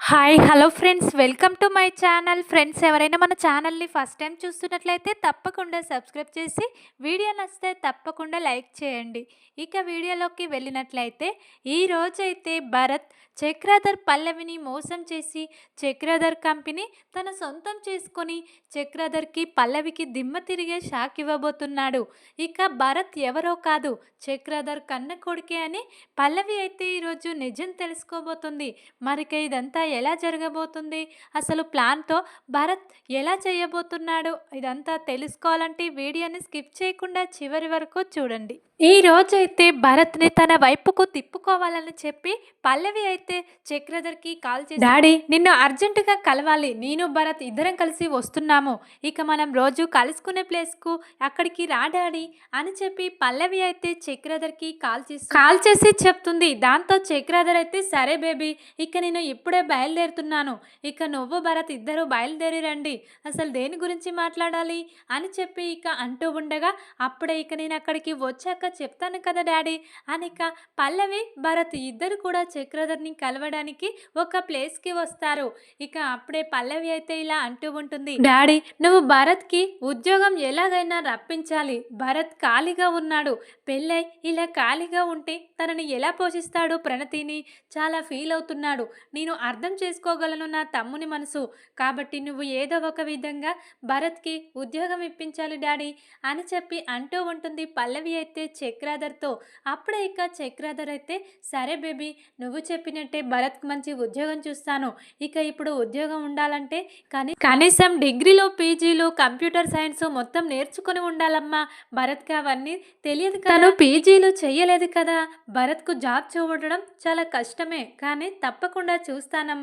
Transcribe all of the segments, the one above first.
Hi hello friends welcome to my channel friends ఎవరైనా మన ఛానల్ని ఫస్ట్ టైం చూస్తున్నట్లయితే తప్పకుండా సబ్స్క్రైబ్ చేసి వీడియో నచ్చితే తప్పకుండా లైక్ చేయండి. ఇక వీడియోలోకి వెళ్ళినట్లయితే ఈ రోజైతే భరత్ చక్రధర్ పల్లవిని మోసం చేసి చక్రధర్ కంపెనీ తన సొంతం చేసుకొని చక్రధర్కి పల్లవికి దిమ్మ తిరిగే షాక్ ఇవ్వబోతున్నాడు. ఇక భరత్ ఎవరో కాదు చక్రధర్ కన్న కొడుకే అని పల్లవి అయితే ఈరోజు నిజం తెలుసుకోబోతుంది. మరిక ఇదంతా ఎలా జరగబోతుంది? అసలు ప్లాన్తో భరత్ ఎలా చేయబోతున్నాడు? ఇదంతా తెలుసుకోవాలంటే వీడియోని స్కిప్ చేయకుండా చివరి వరకు చూడండి. ఈ రోజైతే భరత్ని తన వైపుకు తిప్పుకోవాలని చెప్పి పల్లవి అయితే చక్రధర్కి కాల్ చేసి డాడీ! నిన్ను అర్జెంటుగా కలవాలి. నేను భరత్ ఇద్దరం కలిసి వస్తున్నాము. ఇక మనం రోజు కలుసుకునే ప్లేస్కు అక్కడికి రా డాడీ అని చెప్పి పల్లవి అయితే చక్రధర్కి కాల్ చేసి కాల్ చేసి చెప్తుంది. దాంతో చక్రధర్ అయితే సరే బేబీ ఇక నేను ఇప్పుడే బయలుదేరుతున్నాను. ఇక నువ్వు భరత్ ఇద్దరు బయలుదేరి రండి అసలు దేని గురించి మాట్లాడాలి? అని చెప్పి ఇక అంటూ ఉండగా అప్పుడే ఇక నేను అక్కడికి వచ్చాక చెప్తాను కదా డాడీ అని ఇక పల్లవి భరత్ ఇద్దరు కూడా చక్రధర్ని కలవడానికి ఒక ప్లేస్కి వస్తారు. ఇక అప్పుడే పల్లవి అయితే ఇలా అంటూ ఉంటుంది. డాడీ నువ్వు భరత్కి ఉద్యోగం ఎలాగైనా రప్పించాలి. భరత్ ఖాళీగా ఉన్నాడు. పెళ్ళై ఇలా ఖాళీగా ఉంటే తనని ఎలా పోషిస్తాడు ప్రణతిని? చాలా ఫీల్ అవుతున్నాడు. నేను అర్థం అర్థం చేసుకోగలను నా తమ్ముని మనసు. కాబట్టి నువ్వు ఏదో ఒక విధంగా భరత్కి ఉద్యోగం ఇప్పించాలి డాడీ అని చెప్పి అంటూ ఉంటుంది పల్లవి అయితే చక్రాధర్తో. అప్పుడే ఇక చక్రాధర్ అయితే సరే బేబీ నువ్వు చెప్పినట్టే భరత్కి మంచి ఉద్యోగం చూస్తాను. ఇక ఇప్పుడు ఉద్యోగం ఉండాలంటే కానీ కనీసం డిగ్రీలో పీజీలో కంప్యూటర్ సైన్స్ మొత్తం నేర్చుకుని ఉండాలమ్మా. భరత్కి అవన్నీ తెలియదు కాను తను పీజీలు చెయ్యలేదు కదా. భరత్కు జాబ్ చూడడం చాలా కష్టమే. కానీ తప్పకుండా చూస్తానమ్మా.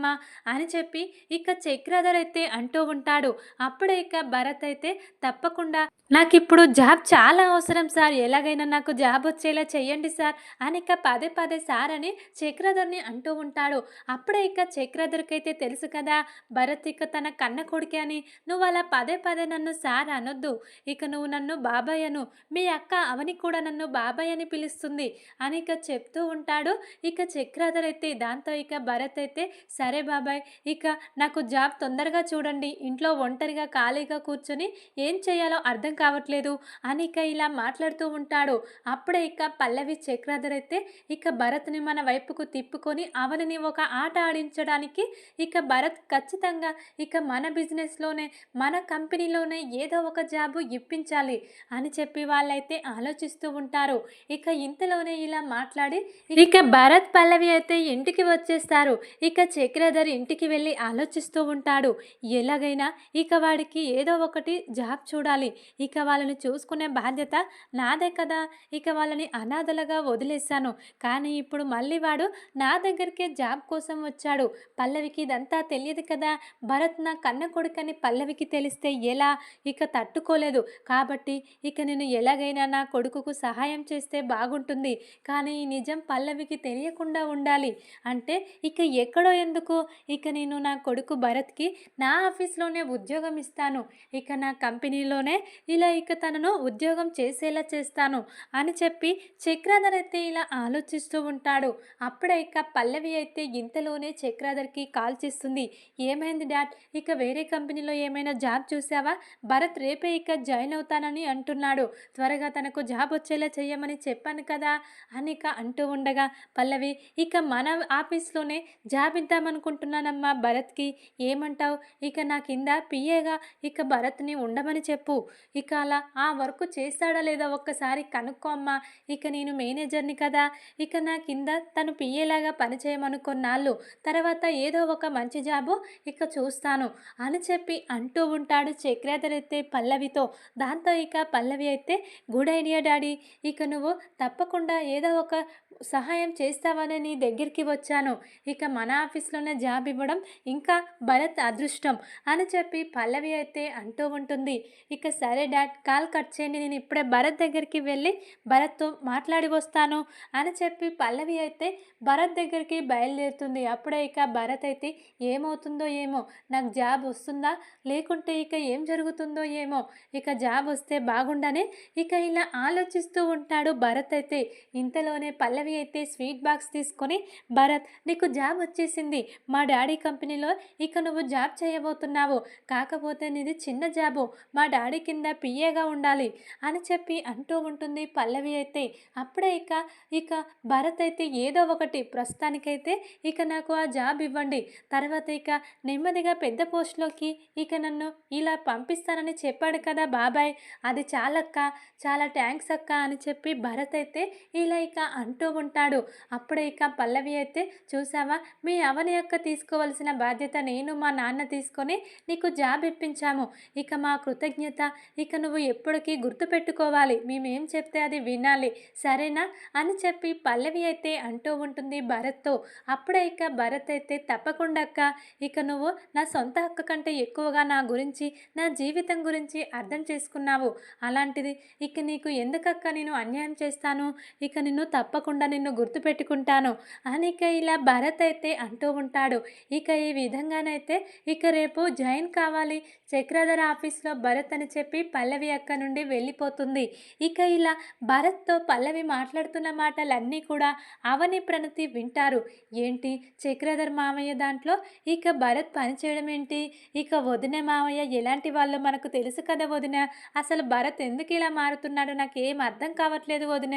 అని చెప్పి ఇక చక్రధర్ అయితే అంటూ ఉంటాడు. అప్పుడు ఇక భరత్ అయితే తప్పకుండా నాకు ఇప్పుడు జాబ్ చాలా అవసరం సార్. ఎలాగైనా నాకు జాబ్ వచ్చేలా చేయండి సార్ అని ఇక పదే పదే సార్ అని చక్రధర్ని అంటూ ఉంటాడు. అప్పుడే ఇక చక్రధర్కి అయితే తెలుసు కదా భరత్ ఇక తన కన్న కొడుకే అని. నువ్వు అలా పదే పదే నన్ను సార్ అనొద్దు. ఇక నువ్వు నన్ను బాబాయ్ అను. మీ అక్క అవని కూడా నన్ను బాబాయ్ అని పిలుస్తుంది అని ఇక చెప్తూ ఉంటాడు. ఇక చక్రధర్ అయితే దాంతో ఇక భరత్ అయితే సరే బాబాయ్ ఇక నాకు జాబ్ తొందరగా చూడండి ఇంట్లో ఒంటరిగా ఖాళీగా కూర్చొని ఏం చేయాలో అర్థం కావట్లేదు అని ఇక ఇలా మాట్లాడుతూ ఉంటాడు. అప్పుడే ఇక పల్లవి చక్రాధర్ అయితే ఇక భరత్ని మన వైపుకు తిప్పుకొని అవనిని ఒక ఆట ఆడించడానికి ఇక భరత్ ఖచ్చితంగా ఇక మన బిజినెస్లోనే మన కంపెనీలోనే ఏదో ఒక జాబు ఇప్పించాలి అని చెప్పి వాళ్ళైతే ఆలోచిస్తూ ఉంటారు. ఇక ఇంతలోనే ఇలా మాట్లాడి ఇక భరత్ పల్లవి అయితే ఇంటికి వచ్చేస్తారు. ఇక చక్రధర్ ఇంటికి వెళ్ళి ఆలోచిస్తూ ఉంటాడు. ఎలాగైనా ఇక వాడికి ఏదో ఒకటి జాబ్ చూడాలి. ఇక వాళ్ళని చూసుకునే బాధ్యత నాదే కదా. ఇక వాళ్ళని అనాథలుగా వదిలేశాను. కానీ ఇప్పుడు మళ్ళీ వాడు నా దగ్గరికే జాబ్ కోసం వచ్చాడు. పల్లవికి ఇదంతా తెలియదు కదా. భరత్ నా కన్న కొడుకని పల్లవికి తెలిస్తే ఎలా? ఇక తట్టుకోలేదు. కాబట్టి ఇక నేను ఎలాగైనా నా కొడుకుకు సహాయం చేస్తే బాగుంటుంది. కానీ ఈ నిజం పల్లవికి తెలియకుండా ఉండాలి. అంటే ఇక ఎక్కడో ఎందుకు? ఇక నేను నా కొడుకు భరత్కి నా ఆఫీస్లోనే ఉద్యోగం ఇస్తాను. ఇక నా కంపెనీలోనే ఇలా ఇక తనను ఉద్యోగం చేసేలా చేస్తాను అని చెప్పి చక్రాధర్ అయితే ఇలా ఆలోచిస్తూ ఉంటాడు. అప్పుడే ఇక పల్లవి అయితే ఇంతలోనే చక్రాధర్కి కాల్ చేస్తుంది. ఏమైంది డాడ్? ఇక వేరే కంపెనీలో ఏమైనా జాబ్ చూసావా? భరత్ రేపే ఇక జాయిన్ అవుతానని అంటున్నాడు. త్వరగా తనకు జాబ్ వచ్చేలా చేయమని చెప్పాను కదా అని ఇక అంటూ ఉండగా పల్లవి ఇక మన ఆఫీస్లోనే జాబ్ అనుకుంటున్నానమ్మా భరత్కి. ఏమంటావు? ఇక నా కింద పిఏగా ఇక భరత్ని ఉండమని చెప్పు. ఇక అలా ఆ వర్క్ చేస్తాడా లేదా ఒక్కసారి కనుక్కో అమ్మా. ఇక నేను మేనేజర్ని కదా. ఇక నా కింద తను పిఏలాగా పనిచేయమనుకున్నాళ్ళు తర్వాత ఏదో ఒక మంచి జాబు ఇక చూస్తాను అని చెప్పి అంటూ ఉంటాడు చక్రాధర్ పల్లవితో. దాంతో ఇక పల్లవి అయితే గుడ్ ఐడియా డాడీ. ఇక నువ్వు తప్పకుండా ఏదో ఒక సహాయం చేస్తావని నీ దగ్గరికి వచ్చాను. ఇక మన ఆఫీస్లోనే జాబ్ ఇవ్వడం ఇంకా భరత్ అదృష్టం అని చెప్పి పల్లవి అయితే అంటూ ఉంటుంది. ఇక సరే డాడ్ కాల్ కట్ చేయండి. నేను ఇప్పుడే భరత్ దగ్గరికి వెళ్ళి భరత్తో మాట్లాడి వస్తాను అని చెప్పి పల్లవి అయితే భరత్ దగ్గరికి బయలుదేరుతుంది. అప్పుడే ఇక భరత్ అయితే ఏమవుతుందో ఏమో నాకు జాబ్ వస్తుందా? లేకుంటే ఇక ఏం జరుగుతుందో ఏమో ఇక జాబ్ వస్తే బాగుండని ఇక ఇలా ఆలోచిస్తూ ఉంటాడు భరత్ అయితే. ఇంతలోనే పల్లవి అయితే స్వీట్ బాక్స్ తీసుకొని భరత్ నీకు జాబ్ వచ్చేసింది. మా డాడీ కంపెనీలో ఇక నువ్వు జాబ్ చేయబోతున్నావు. కాకపోతే నీది చిన్న జాబు. మా డాడీ కింద పిఏగా ఉండాలి అని చెప్పి అంటూ ఉంటుంది పల్లవి అయితే. అప్పుడే ఇక ఇక భరత్ అయితే ఏదో ఒకటి ప్రస్తుతానికైతే ఇక నాకు ఆ జాబ్ ఇవ్వండి. తర్వాత ఇక నెమ్మదిగా పెద్ద పోస్ట్లోకి ఇక నన్ను ఇలా పంపిస్తానని చెప్పాడు కదా బాబాయ్. అది చాలక్క చాలా థ్యాంక్స్ అక్క అని చెప్పి భరత్ అయితే ఇలా ఇక అంటూ ఉంటాడు. అప్పుడే ఇక పల్లవి అయితే చూసావా మీ అవని అక్క తీసుకోవలసిన బాధ్యత నేను మా నాన్న తీసుకొని నీకు జాబ్ ఇప్పించాము. ఇక మా కృతజ్ఞత ఇక నువ్వు ఎప్పటికీ గుర్తుపెట్టుకోవాలి. మేమేం చెప్తే అది వినాలి. సరేనా? అని చెప్పి పల్లవి అయితే అంటూ ఉంటుంది భరత్తో. అప్పుడే ఇక భరత్ అయితే తప్పకుండా అక్క ఇక నువ్వు నా సొంత అక్క కంటే ఎక్కువగా నా గురించి నా జీవితం గురించి అర్థం చేసుకున్నావు. అలాంటిది ఇక నీకు ఎందుకక్క నేను అన్యాయం చేస్తాను? ఇక నిన్ను తప్పకుండా నిన్ను గుర్తుపెట్టుకుంటాను. అని ఇక ఇలా భరత్ అయితే అంటూ ఉంటాడు. ఇక ఈ విధంగానైతే ఇక రేపు జాయిన్ కావాలి. చక్రధర ఆఫీస్లో భరత్ అని చెప్పి పల్లవి అక్క నుండి వెళ్ళిపోతుంది. ఇక ఇలా భరత్తో పల్లవి మాట్లాడుతున్న మాటలన్నీ కూడా అవని ప్రణతి వింటారు. ఏంటి? చక్రధర్ మామయ్య దాంట్లో ఇక భరత్ పనిచేయడం ఏంటి? ఇక వదిన మామయ్య ఎలాంటి వాళ్ళు మనకు తెలుసు కదా వదిన? అసలు భరత్ ఎందుకు ఇలా మారుతున్నాడో నాకు ఏం అర్థం కావట్లేదు వదిన.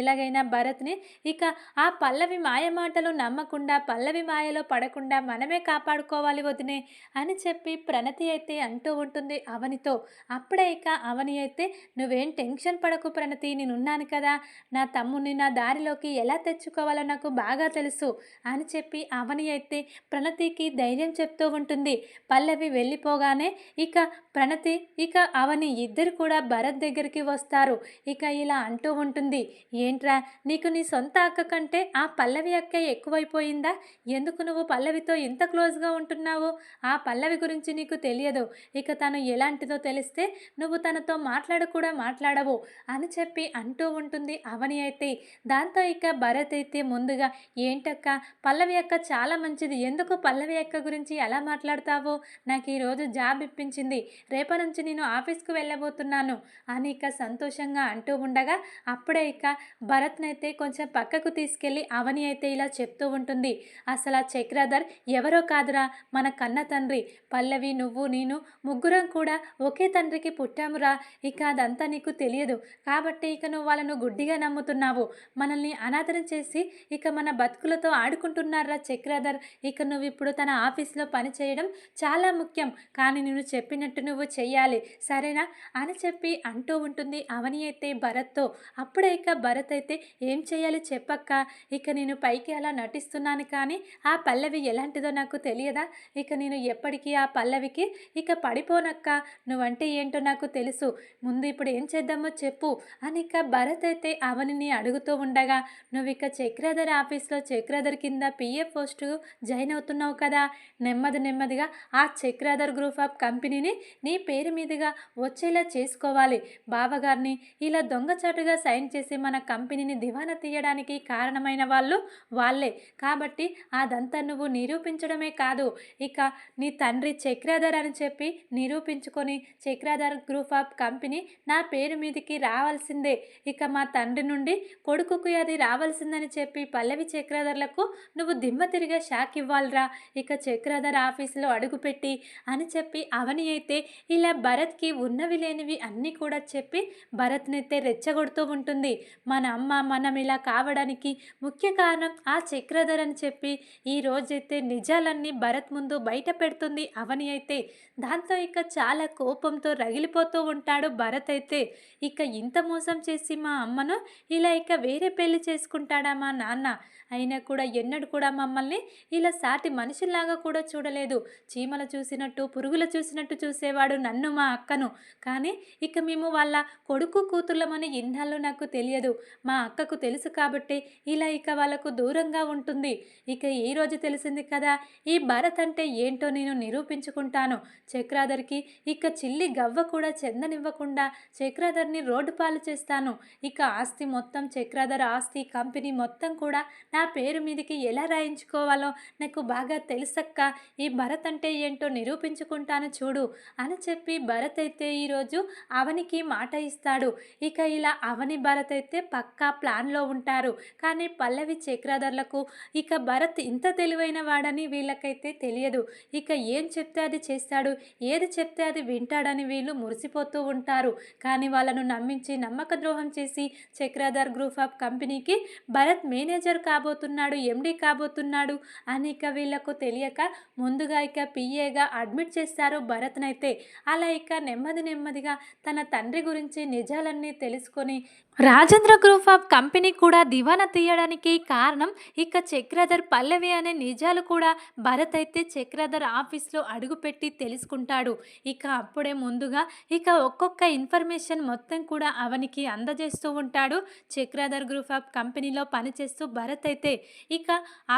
ఎలాగైనా భరత్ని ఇక ఆ పల్లవి మాయ మాటలు నమ్మకుండా పల్లవి మాయలో పడకుండా మనమే కాపాడుకోవాలి వదినే అని చెప్పి ప్రణతి అయితే అంటూ ఉంటుంది అవనితో. అప్పుడే ఇక అవని అయితే నువ్వేం టెన్షన్ పడకు ప్రణతి నేనున్నాను కదా. నా తమ్ముని నా దారిలోకి ఎలా తెచ్చుకోవాలో నాకు బాగా తెలుసు అని చెప్పి అవని అయితే ప్రణతికి ధైర్యం చెప్తూ ఉంటుంది. పల్లవి వెళ్ళిపోగానే ఇక ప్రణతి ఇక అవని ఇద్దరు కూడా భరత్ దగ్గరికి వస్తారు. ఇక ఇలా అంటూ ఉంటుంది ఏంట్రా నీకు నీ సొంత అక్క కంటే ఆ పల్లవి అక్క ఎక్కువైపోయిందా? ఎందుకు నువ్వు నువ్వు పల్లవితో ఇంత క్లోజ్గా ఉంటున్నావు ఆ పల్లవి గురించి నీకు తెలియదు. ఇక తను ఎలాంటిదో తెలిస్తే నువ్వు తనతో మాట్లాడు కూడా మాట్లాడవు అని చెప్పి అంటూ ఉంటుంది అవని అయితే. దాంతో ఇక భరత్ అయితే ముందుగా ఏంటక్క పల్లవి అక్క చాలా మంచిది. ఎందుకు పల్లవి అక్క గురించి ఎలా మాట్లాడతావు? నాకు ఈరోజు జాబ్ ఇప్పించింది. రేపటి నుంచి నేను ఆఫీస్కు వెళ్ళబోతున్నాను అని ఇక సంతోషంగా అంటూ ఉండగా అప్పుడే ఇక భరత్నైతే కొంచెం పక్కకు తీసుకెళ్ళి అవని అయితే ఇలా చెప్తూ ఉంటుంది. అసలు ఆ చక్రధర్ ఎవరో కాదురా మన కన్న తండ్రి. పల్లవి నువ్వు నేను ముగ్గురం కూడా ఒకే తండ్రికి పుట్టామురా. ఇక అదంతా నీకు తెలియదు. కాబట్టి ఇక నువ్వు వాళ్ళను గుడ్డిగా నమ్ముతున్నావు. మనల్ని అనాథనం చేసి ఇక మన బతుకులతో ఆడుకుంటున్నారా చక్రధర్ ఇక నువ్వు ఇప్పుడు తన ఆఫీస్లో పని చేయడం చాలా ముఖ్యం. కానీ నేను చెప్పినట్టు నువ్వు చెయ్యాలి. సరేనా? అని చెప్పి అంటూ ఉంటుంది అవని అయితే భరత్తో. అప్పుడే ఇక భరత్ అయితే ఏం చేయాలి చెప్పక్క. ఇక నేను పైకి అలా నటిస్తున్నాను కానీ ఆ పల్లవి ఎలాంటిదో నాకు తెలియదా? ఇక నేను ఎప్పటికీ ఆ పల్లవికి ఇక పడిపోనక్క. నువ్వంటే ఏంటో నాకు తెలుసు. ముందు ఇప్పుడు ఏం చేద్దామో చెప్పు. అని ఇక భరత్ అయితే అవనిని అడుగుతూ ఉండగా నువ్వు ఇక చక్రధర్ ఆఫీస్లో చక్రధర్ కింద పిఎఫ్ పోస్టు జాయిన్ అవుతున్నావు కదా? నెమ్మది నెమ్మదిగా ఆ చక్రధర్ గ్రూప్ ఆఫ్ కంపెనీని నీ పేరు మీదుగా వచ్చేలా చేసుకోవాలి. బావగారిని ఇలా దొంగచాటుగా సైన్ చేసి మన కంపెనీని దివానా తీయడానికి కారణమైన వాళ్ళు వాళ్ళే. కాబట్టి అదంతా నువ్వు నిరూపించడమే కాదు. ఇక నీ తండ్రి చక్రాధర్ అని చెప్పి నిరూపించుకొని చక్రాధర్ గ్రూప్ ఆఫ్ కంపెనీ నా పేరు మీదకి రావాల్సిందే. ఇక మా తండ్రి నుండి కొడుకుకు అది రావాల్సిందని చెప్పి పల్లవి చక్రాధర్లకు నువ్వు దిమ్మ తిరిగే షాక్ ఇవ్వాలిరా. ఇక చక్రాధర్ ఆఫీసులో అడుగుపెట్టి అని చెప్పి అవని అయితే ఇలా భరత్కి ఉన్నవి లేనివి అన్నీ కూడా చెప్పి భరత్నైతే రెచ్చగొడుతూ ఉంటుంది. మన అమ్మ మనం ఇలా కావడానికి ముఖ్య కారణం ఆ చక్రధర్ అని చెప్పి ఈ రోజైతే నిజాలన్నీ భరత్ ముందు బయట పెడుతుంది. అవని అయితే దాంతో ఇక చాలా కోపంతో రగిలిపోతూ ఉంటాడు భరత్ అయితే. ఇక ఇంత మోసం చేసి మా అమ్మను ఇలా ఇక వేరే పెళ్ళి చేసుకుంటాడా మా నాన్న? అయినా కూడా ఎన్నడు కూడా మమ్మల్ని ఇలా సాటి మనుషుల్లాగా కూడా చూడలేదు. చీమలు చూసినట్టు పురుగులు చూసినట్టు చూసేవాడు నన్ను మా అక్కను. కానీ ఇక మేము వాళ్ళ కొడుకు కూతుర్లమని ఇన్నాళ్ళు నాకు తెలియదు. మా అక్కకు తెలుసు కాబట్టి ఇలా ఇక వాళ్ళకు దూరంగా ఉంటుంది. ఇక ఈ రోజు తెలిసింది కదా ఈ భరత్ అంటే ఏంటో నేను నిరూపించుకుంటాను. చక్రాధర్కి ఇక చిల్లి గవ్వ కూడా చెందనివ్వకుండా చక్రాధర్ని రోడ్డు పాలు చేస్తాను. ఇక ఆస్తి మొత్తం చక్రాధర్ ఆస్తి కంపెనీ మొత్తం కూడా నా పేరు మీదకి ఎలా రాయించుకోవాలో నాకు బాగా తెలుసక్క. ఈ భరత్ అంటే ఏంటో నిరూపించుకుంటాను చూడు అని చెప్పి భరత్ అయితే ఈరోజు అవనికి మాట ఇస్తాడు. ఇక ఇలా అవని భరత్ అయితే పక్కా ప్లాన్లో ఉంటారు. కానీ పల్లవి చక్రాధర్లకు ఇక భరత్ ఇంత తెలివైన వాడని వీళ్ళకైతే తెలియదు. ఇక ఏం చెప్తే అది చేస్తాడు ఏది చెప్తే అది వింటాడని వీళ్ళు మురిసిపోతూ ఉంటారు. కానీ వాళ్ళను నమ్మించి నమ్మక ద్రోహం చేసి చక్రాధార్ గ్రూప్ ఆఫ్ కంపెనీకి భరత్ మేనేజర్ కాబోతున్నాడు ఎండీ కాబోతున్నాడు అని ఇక వీళ్ళకు తెలియక ముందుగా ఇక పిఏగా అడ్మిట్ చేస్తారు భరత్నైతే. అలా ఇక నెమ్మది నెమ్మదిగా తన తండ్రి గురించి నిజాలన్నీ తెలుసుకొని రాజేంద్ర గ్రూప్ ఆఫ్ కంపెనీ కూడా దివానా తీయడానికి కారణం ఇక చక్రధర్ పల్లవి అనే నిజాలు కూడా భరత్ అయితే చక్రధర్ ఆఫీస్లో అడుగుపెట్టి తెలుసుకుంటాడు. ఇక అప్పుడే ముందుగా ఇక ఒక్కొక్క ఇన్ఫర్మేషన్ మొత్తం కూడా అవనికి అందజేస్తూ ఉంటాడు. చక్రధర్ గ్రూప్ ఆఫ్ కంపెనీలో పనిచేస్తూ భరత్ అయితే ఇక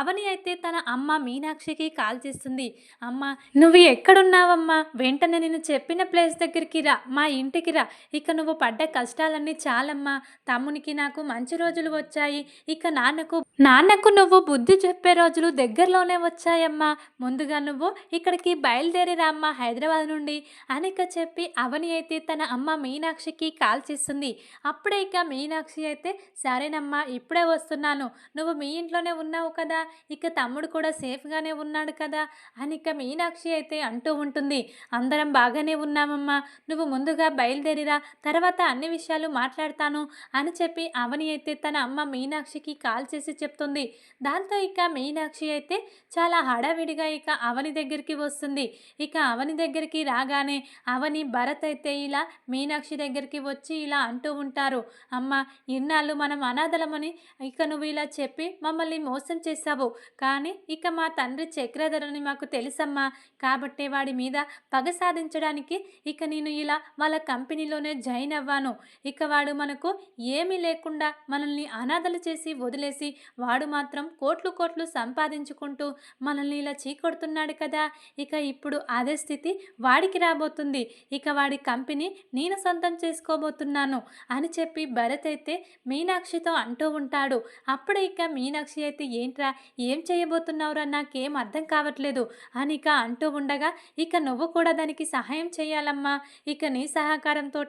అవని అయితే తన అమ్మ మీనాక్షికి కాల్ చేస్తుంది. అమ్మ నువ్వు ఎక్కడున్నావమ్మా? వెంటనే నేను చెప్పిన ప్లేస్ దగ్గరికి రా. మా ఇంటికి రా. ఇక నువ్వు పడ్డ కష్టాలన్నీ చాలమ్మా. తమ్మునికి నాకు మంచి రోజులు వచ్చాయి. ఇక నాన్నకు నాన్నకు నువ్వు బుద్ధి చెప్పే రోజులు దగ్గరలోనే వచ్చాయమ్మా. ముందుగా నువ్వు ఇక్కడికి బయలుదేరి రామ్మా హైదరాబాద్ నుండి అనిక చెప్పి అవని అయితే తన అమ్మ మీనాక్షికి కాల్ చేస్తుంది అప్పుడే ఇక మీనాక్షి అయితే సరేనమ్మా ఇప్పుడే వస్తున్నాను. నువ్వు మీ ఇంట్లోనే ఉన్నావు కదా. ఇక తమ్ముడు కూడా సేఫ్గానే ఉన్నాడు కదా అని ఇక మీనాక్షి అయితే అంటూ ఉంటుంది. అందరం బాగానే ఉన్నామమ్మా. నువ్వు ముందుగా బయలుదేరిరా. తర్వాత అన్ని విషయాలు మాట్లాడతాను. అని చెప్పి అవని అయితే తన అమ్మ మీనాక్షికి కాల్ చేసి చెప్తుంది. దాంతో ఇక మీనాక్షి అయితే చాలా హడావిడిగా ఇక అవని దగ్గరికి వస్తుంది. ఇక అవని దగ్గరికి రాగానే అవని భరత్ అయితే ఇలా మీనాక్షి దగ్గరికి వచ్చి ఇలా అంటూ ఉంటారు. అమ్మ ఇన్నాళ్ళు మనం అనాథలమని ఇక నువ్వు ఇలా చెప్పి మమ్మల్ని మోసం చేశావు. కానీ ఇక మా తండ్రి చక్రధరని మాకు తెలుసమ్మా. కాబట్టి వాడి మీద పగ సాధించడానికి ఇక నేను ఇలా వాళ్ళ కంపెనీలోనే జాయిన్ అవ్వాను. ఇక వాడు మనకు ఏమీ లేకుండా మనల్ని అనాథలు చేసి వదిలేసి వాడు మాత్రం కోట్లు కోట్లు సంపాదించుకుంటూ మనల్ని ఇలా చీకొడుతున్నాడు కదా. ఇక ఇప్పుడు అదే స్థితి వాడికి రాబోతుంది. ఇక వాడి కంపెనీ నేను సొంతం చేసుకోబోతున్నాను అని చెప్పి భరత్ అయితే మీనాక్షితో అంటూ ఉంటాడు. అప్పుడు ఇక మీనాక్షి అయితే ఏంట్రా ఏం చేయబోతున్నావురా నాకేం అర్థం కావట్లేదు అని ఇక అంటూ ఉండగా ఇక నువ్వు కూడా దానికి సహాయం చేయాలమ్మా. ఇక నీ సహకారంతో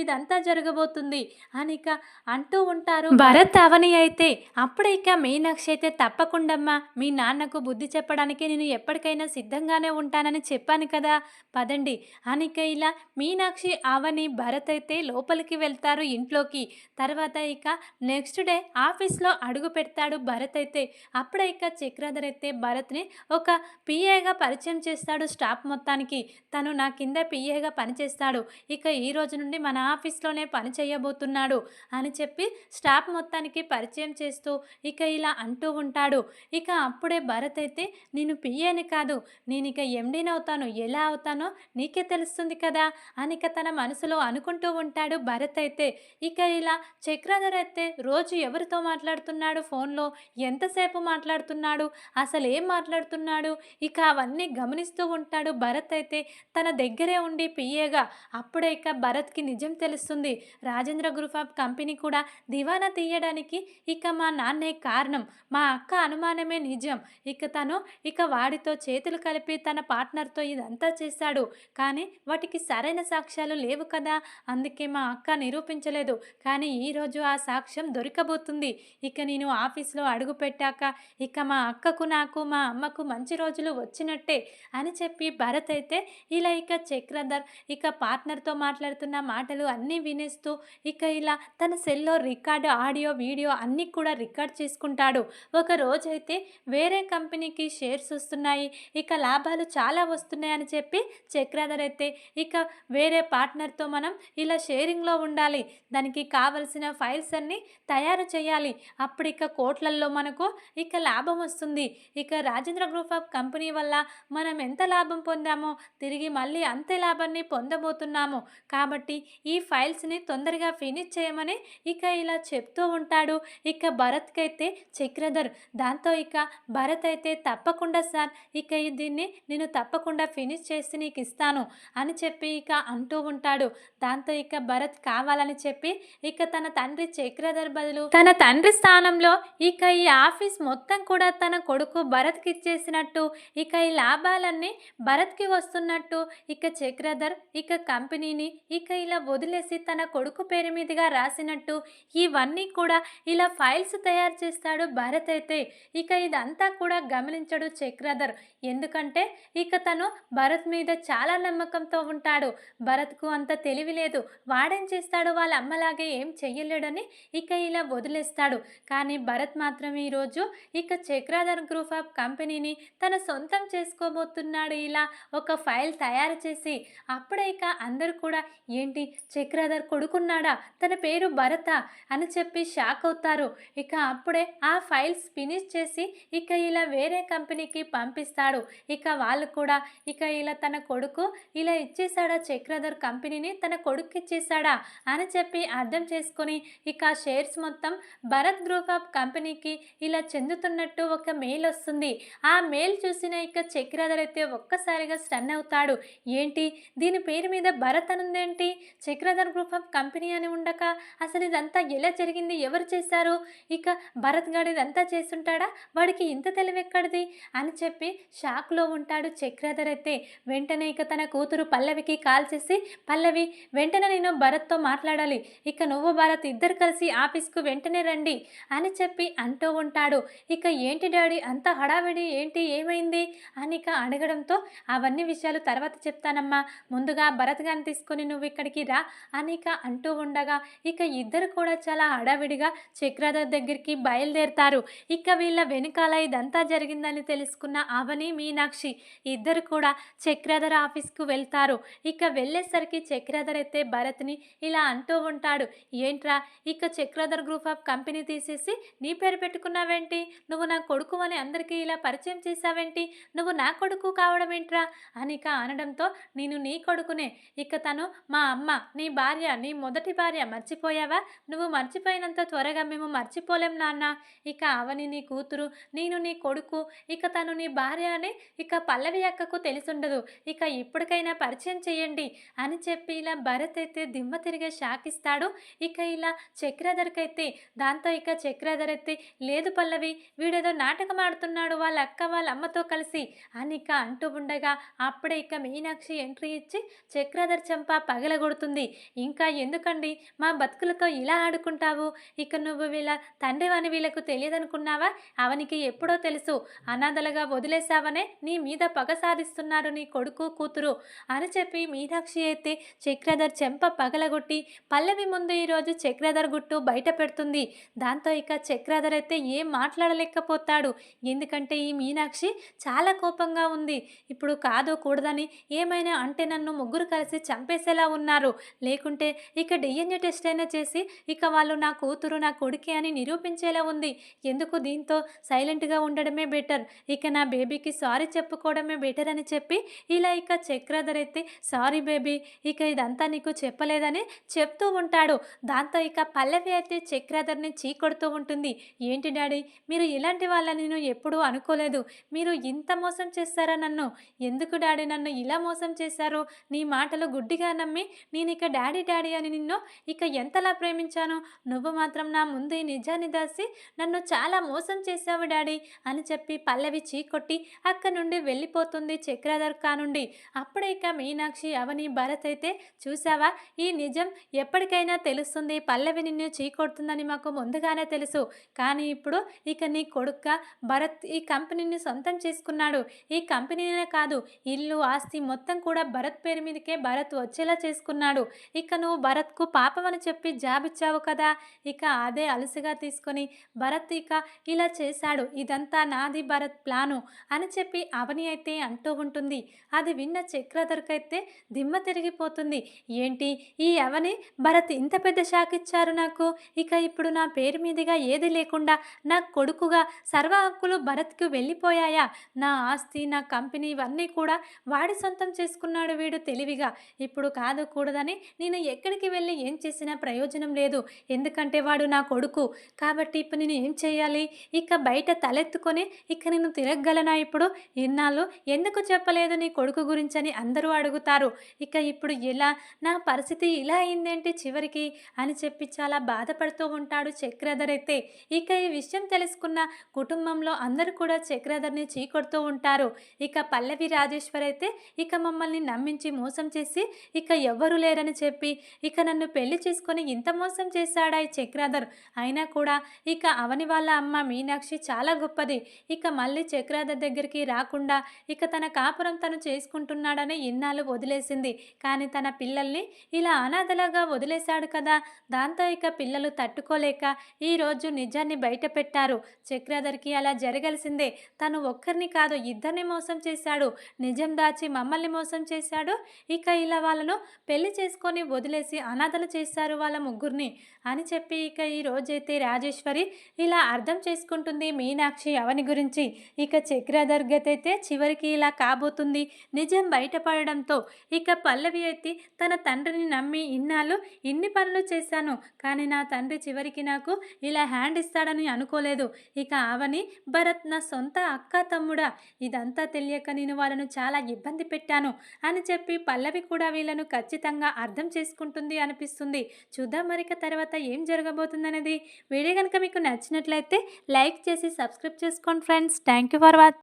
ఇదంతా జరగబోతుంది అని ఇక అంటూ ఉంటారు. భరత్ అవని అయితే అప్పుడు ఇక మీనాక్షి అయితే తప్పకుండమ్మా మీ నాన్నకు బుద్ధి చెప్పడానికి నేను ఎప్పటికైనా సిద్ధంగానే ఉంటానని చెప్పాను కదా. పదండి. అనిక ఇలా మీనాక్షి అవని భరత్ అయితే లోపలికి వెళ్తారు ఇంట్లోకి. తర్వాత ఇక నెక్స్ట్ డే ఆఫీస్లో అడుగు పెడతాడు భరత్ అయితే. అప్పుడే ఇక చక్రధర్ అయితే భరత్ని ఒక పిఏగా పరిచయం చేస్తాడు స్టాఫ్ మొత్తానికి. తను నా కింద పిఏగా పనిచేస్తాడు. ఇక ఈ రోజు నుండి మన ఆఫీస్లోనే పని చేయబోతున్నాడు. అని చెప్పి స్టాఫ్ మొత్తానికి పరిచయం చేస్తూ ఇక ఇలా అంటూ ఉంటాడు. ఇక అప్పుడే భరత్ అయితే నేను పిఏని కాదు నేను ఇక ఎండీని అవుతాను. ఎలా అవుతానో నీకే తెలుస్తుంది కదా అని ఇక తన మనసులో అనుకుంటూ ఉంటాడు భరత్ అయితే. ఇక ఇలా చక్రధర్ అయితే రోజు ఎవరితో మాట్లాడుతున్నాడు? ఫోన్లో ఎంతసేపు మాట్లాడుతున్నాడు? అసలు ఏం మాట్లాడుతున్నాడు? ఇక అవన్నీ గమనిస్తూ ఉంటాడు భరత్ అయితే. తన దగ్గరే ఉండి పిఏగా అప్పుడే ఇక భరత్కి నిజం తెలుస్తుంది. రాజేంద్ర గ్రూప్ ఆఫ్ కంపెనీ కూడా దివానా తీయడానికి ఇక మా నాన్నే కారణం. మా అక్క అనుమానమే నిజం. ఇక తను ఇక వాడితో చేతులు కలిపి తన పార్ట్నర్తో ఇదంతా చేశాడు. కానీ వాటికి సరైన సాక్ష్యాలు లేవు కదా? అందుకే మా అక్క నిరూపించలేదు. కానీ ఈరోజు ఆ సాక్ష్యం దొరకబోతుంది. ఇక నేను ఆఫీస్లో అడుగు పెట్టాక ఇక మా అక్కకు నాకు మా అమ్మకు మంచి రోజులు వచ్చినట్టే అని చెప్పి భరత్ అయితే ఇలా ఇక చక్రధర్ ఇక పార్ట్నర్తో మాట్లాడుతున్న మాటలు అన్నీ వినేస్తూ ఇక ఇలా తన సెల్లో రికార్డు ఆడియో వీడియో అన్నీ కూడా రికార్డ్ చేసుకుంటాడు. ఒక రోజైతే వేరే కంపెనీకి షేర్స్ వస్తున్నాయి. ఇక లాభాలు చాలా వస్తున్నాయి అని చెప్పి చక్రధర్ అయితే ఇక వేరే పార్ట్నర్తో మనం ఇలా షేరింగ్లో ఉండాలి. దానికి కావలసిన ఫైల్స్ అన్నీ తయారు చేయాలి. అప్పుడు ఇక కోట్లల్లో మనకు ఇక లాభం వస్తుంది. ఇక రాజేంద్ర గ్రూప్ ఆఫ్ కంపెనీ వల్ల మనం ఎంత లాభం పొందామో తిరిగి మళ్ళీ అంతే లాభాన్ని పొందబోతున్నాము. కాబట్టి ఈ ఫైల్స్ని తొందరగా ఫినిష్ చేయ చేయమని ఇక ఇలా చెప్తూ ఉంటాడు. ఇక భరత్కి అయితే చక్రధర్ దాంతో ఇక భరత్ అయితే తప్పకుండా సార్ ఇక ఈ దీన్ని నేను తప్పకుండా ఫినిష్ చేసి నీకు ఇస్తాను అని చెప్పి ఇక అంటూ ఉంటాడు. దాంతో ఇక భరత్ కావాలని చెప్పి ఇక తన తండ్రి చక్రధర్ బదులు తన తండ్రి స్థానంలో ఇక ఈ ఆఫీస్ మొత్తం కూడా తన కొడుకు భరత్కి ఇచ్చేసినట్టు ఇక ఈ లాభాలన్నీ భరత్కి వస్తున్నట్టు ఇక చక్రధర్ ఇక కంపెనీని ఇక ఇలా వదిలేసి తన కొడుకు పేరు మీదుగా రాసినట్టు ఇవన్నీ కూడా ఇలా ఫైల్స్ తయారు చేస్తాడు భరత్ అయితే. ఇక ఇదంతా కూడా గమనించడు చక్రధర్ ఎందుకంటే ఇక తను భరత్ మీద చాలా నమ్మకంతో ఉంటాడు. భరత్కు అంత తెలివి లేదు. వాడేం చేస్తాడు వాళ్ళ అమ్మలాగే ఏం చెయ్యలేడని ఇక ఇలా వదిలేస్తాడు. కానీ భరత్ మాత్రం ఈరోజు ఇక చక్రాధర్ గ్రూప్ ఆఫ్ కంపెనీని తన సొంతం చేసుకోబోతున్నాడు ఇలా ఒక ఫైల్ తయారు చేసి. అప్పుడే ఇక అందరు కూడా ఏంటి? చక్రాధర్ కొడుకున్నాడా? తన పేరు పేరు భరత అని చెప్పి షాక్ అవుతారు. ఇక అప్పుడే ఆ ఫైల్స్ ఫినిష్ చేసి ఇక ఇలా వేరే కంపెనీకి పంపిస్తాడు. ఇక వాళ్ళు కూడా ఇక ఇలా తన కొడుకు ఇలా ఇచ్చేసాడా చక్రధర్ కంపెనీని తన కొడుకు ఇచ్చేసాడా అని చెప్పి అర్థం చేసుకొని ఇక షేర్స్ మొత్తం భరత్ గ్రూప్ ఆఫ్ కంపెనీకి ఇలా చెందుతున్నట్టు ఒక మెయిల్ వస్తుంది. ఆ మెయిల్ చూసిన ఇక చక్రధర్ అయితే ఒక్కసారిగా స్టన్ అవుతాడు. ఏంటి? దీని పేరు మీద భరత్ అనుందేంటి? చక్రధర్ గ్రూప్ ఆఫ్ కంపెనీ అని ఉండక అసలు ఇదంతా ఎలా జరిగింది? ఎవరు చేశారు? ఇక భరత్ గారు ఇదంతా చేస్తుంటాడా? వాడికి ఇంత తెలివెక్కడిది? అని చెప్పి షాక్లో ఉంటాడు చక్రధర్ అయితే. వెంటనే ఇక తన కూతురు పల్లవికి కాల్ చేసి పల్లవి వెంటనే నేను భరత్తో మాట్లాడాలి. ఇక నువ్వు భరత్ ఇద్దరు కలిసి ఆఫీస్కు వెంటనే రండి అని చెప్పి అంటూ ఉంటాడు. ఇక ఏంటి డాడీ అంత హడావిడి? ఏంటి? ఏమైంది? అని ఇక అడగడంతో అవన్నీ విషయాలు తర్వాత చెప్తానమ్మా. ముందుగా భరత్ గారిని తీసుకొని నువ్వు ఇక్కడికి రా అని ఇక అంటూ ఉండగా ఇక ఇద్దరు కూడా చాలా హడావిడిగా చక్రధర్ దగ్గరికి బయలుదేరుతారు. ఇక వీళ్ళ వెనుకాల ఇదంతా జరిగిందని తెలుసుకున్న అవని మీనాక్షి ఇద్దరు కూడా చక్రధర్ ఆఫీస్కు వెళ్తారు. ఇక వెళ్ళేసరికి చక్రధర్ అయితే భరత్ని ఇలా అంటూ ఉంటాడు. ఏంట్రా ఇక చక్రధర్ గ్రూప్ ఆఫ్ కంపెనీ తీసేసి నీ పేరు పెట్టుకున్నావేంటి? నువ్వు నా కొడుకు అని అందరికీ ఇలా పరిచయం చేశావేంటి? నువ్వు నా కొడుకు కావడం ఏంట్రా? అనిక అనడంతో నేను నీ కొడుకునే. ఇక తను మా అమ్మ నీ భార్య నీ మొదటి భార్య మర్చిపోయావా? నువ్వు మర్చిపోయినంత త్వరగా మేము మర్చిపోలేం నాన్న. ఇక అవని నీ కూతురు నేను నీ కొడుకు ఇక తను నీ భార్య అని ఇక పల్లవి అక్కకు తెలిసుండదు. ఇక ఇప్పటికైనా పరిచయం చేయండి అని చెప్పి ఇలా భరత్ అయితే దిమ్మ తిరిగే షాక్ ఇస్తాడు. ఇక ఇలా చక్రధర్కి దాంతో ఇక చక్రధర్ అయితే లేదు పల్లవి వీడేదో నాటకం ఆడుతున్నాడు వాళ్ళ అక్క వాళ్ళ అమ్మతో కలిసి అని ఇక అంటూ ఉండగా అప్పుడే ఇక మీనాక్షి ఎంట్రీ ఇచ్చి చక్రధర్ చెంప పగలగొడుతుంది. ఇంకా ఎందుకండి? మా బతుకులతో ఇలా ఆడుకుంటావు? ఇక నువ్వు వీళ్ళ తండ్రివని వీళ్ళకు తెలియదనుకున్నావా? అవనికి ఎప్పుడో తెలుసు. అనాథలుగా వదిలేశావనే నీ మీద పగ సాధిస్తున్నారు నీ కొడుకు కూతురు అని చెప్పి మీనాక్షి అయితే చక్రధర్ చెంప పగలగొట్టి పల్లవి ముందు ఈరోజు చక్రధర్ గుట్టు బయట పెడుతుంది. దాంతో ఇక చక్రధర్ అయితే ఏం మాట్లాడలేకపోతాడు. ఎందుకంటే ఈ మీనాక్షి చాలా కోపంగా ఉంది. ఇప్పుడు కాదో కూడదని ఏమైనా అంటే నన్ను ముగ్గురు కలిసి చంపేసేలా ఉన్నారు. లేకుంటే ఇక డిఎన్ఏ టెస్ట్ ఏదైనా చేసి ఇక వాళ్ళు నా కూతురు నా కొడుకే అని నిరూపించేలా ఉంది. ఎందుకు దీంతో సైలెంట్గా ఉండడమే బెటర్? ఇక నా బేబీకి సారీ చెప్పుకోవడమే బెటర్ అని చెప్పి ఇలా ఇక చక్రధర్ అయితే సారీ బేబీ ఇక ఇదంతా నీకు చెప్పలేదని చెప్తూ ఉంటాడు. దాంతో ఇక పల్లవి అయితే చక్రధర్ని చీకొడుతూ ఉంటుంది. ఏంటి డాడీ మీరు ఇలాంటి వాళ్ళని నేను ఎప్పుడూ అనుకోలేదు. మీరు ఇంత మోసం చేస్తారా నన్ను? ఎందుకు డాడీ నన్ను ఇలా మోసం చేశారు? నీ మాటలు గుడ్డిగా నమ్మి నేను ఇక డాడీ డాడీ అని నిన్ను ఇక ఎంతలా ప్రేమించాను నువ్వు మాత్రం నా ముందు ఈ నిజాన్ని దాసి నన్ను చాలా మోసం చేశావు డాడీ అని చెప్పి పల్లవి చీకొట్టి అక్కడి నుండి వెళ్ళిపోతుంది చక్రధర్ కానుండి అప్పుడే ఇక మీనాక్షి అవని భరత్ అయితే చూసావా ఈ నిజం ఎప్పటికైనా తెలుస్తుంది. పల్లవి నిన్ను చీకొడుతుందని మాకు ముందుగానే తెలుసు. కానీ ఇప్పుడు ఇక నీ కొడుక్క భరత్ ఈ కంపెనీని సొంతం చేసుకున్నాడు. ఈ కంపెనీనే కాదు ఇల్లు ఆస్తి మొత్తం కూడా భరత్ పేరు మీదకే భరత్ వచ్చేలా చేసుకున్నాడు. ఇక నువ్వు భరత్కు పాపం అని చెప్పి జాబ్ ఇచ్చావు కదా! ఇక అదే అలసిగా తీసుకొని భరత్ ఇక ఇలా చేశాడు. ఇదంతా నాది భరత్ ప్లాను అని చెప్పి అవని అయితే అంటూ ఉంటుంది. అది విన్న చక్రధర్కైతే దిమ్మ తిరిగిపోతుంది. ఏంటి? ఈ అవని భరత్ ఇంత పెద్ద షాక్ ఇచ్చారు నాకు. ఇక ఇప్పుడు నా పేరు మీదుగా ఏది లేకుండా నా కొడుకుగా సర్వ హక్కులు భరత్కు వెళ్ళిపోయాయా? నా ఆస్తి నా కంపెనీ ఇవన్నీ కూడా వాడి సొంతం చేసుకున్నాడు వీడు తెలివిగా. ఇప్పుడు కాదు కూడదని నేను ఎక్కడికి వెళ్ళి ఏం చేసినా ప్రయోజనం లేదు. ఎందుకంటే వాడు నా కొడుకు. కాబట్టి ఇప్పుడు నేను ఏం చేయాలి? ఇక బయట తలెత్తుకొని ఇక నేను తిరగగలనా ఇప్పుడు? ఇన్నాళ్ళు ఎందుకు చెప్పలేదు నీ కొడుకు గురించి అని అందరూ అడుగుతారు. ఇక ఇప్పుడు ఎలా? నా పరిస్థితి ఇలా అయిందేంటి చివరికి? అని చెప్పి చాలా బాధపడుతూ ఉంటాడు చక్రధర్ అయితే. ఇక ఈ విషయం తెలుసుకున్న కుటుంబంలో అందరూ కూడా చక్రధర్ని చీకొడుతూ ఉంటారు. ఇక పల్లవి రాజేశ్వర్ అయితే ఇక మమ్మల్ని నమ్మించి మోసం చేసి ఇక ఎవ్వరూ లేరని చెప్పి ఇక నన్ను పెళ్ళి చేసుకుని ఇంత మోసం చేశాడా ఈ చక్రాధర్ అయినా కూడా ఇక అవని వాళ్ళ అమ్మ మీనాక్షి చాలా గొప్పది. ఇక మళ్ళీ చక్రాధర్ దగ్గరికి రాకుండా ఇక తన కాపురం తను చేసుకుంటున్నాడని ఇన్నాళ్ళు వదిలేసింది. కానీ తన పిల్లల్ని ఇలా అనాథలాగా వదిలేశాడు కదా? దాంతో ఇక పిల్లలు తట్టుకోలేక ఈరోజు నిజాన్ని బయట పెట్టారు. చక్రాధర్కి అలా జరగాల్సిందే. తను ఒక్కరిని కాదు ఇద్దరిని మోసం చేశాడు. నిజం దాచి మమ్మల్ని మోసం చేశాడు. ఇక ఇలా వాళ్ళను పెళ్ళి చేసుకొని వదిలేసి అనాథలు చేశారు వాళ్ళ ముగ్గురిని అని చెప్పి ఇక ఈ రోజైతే రాజేశ్వరి ఇలా అర్థం చేసుకుంటుంది మీనాక్షి అవని గురించి. ఇక చక్ర గతి అయితే చివరికి ఇలా కాబోతుంది. నిజం బయటపడడంతో ఇక పల్లవి అయితే తన తండ్రిని నమ్మి ఇన్నాళ్ళు ఇన్ని పనులు చేశాను కానీ నా తండ్రి చివరికి నాకు ఇలా హ్యాండ్ ఇస్తాడని అనుకోలేదు. ఇక అవని భరత్ నా సొంత అక్క తమ్ముడా ఇదంతా తెలియక నేను వాళ్ళను చాలా ఇబ్బంది పెట్టాను అని చెప్పి పల్లవి కూడా వీళ్ళను ఖచ్చితంగా అర్థం చేసుకుంటుంది అనిపిస్తుంది. చూద్దాం మరిక తర్వాత ఏం జరగబోతుందనేది. వీడియో కనుక మీకు నచ్చినట్లయితే లైక్ చేసి సబ్స్క్రైబ్ చేసుకోండి friends. Thank you for watch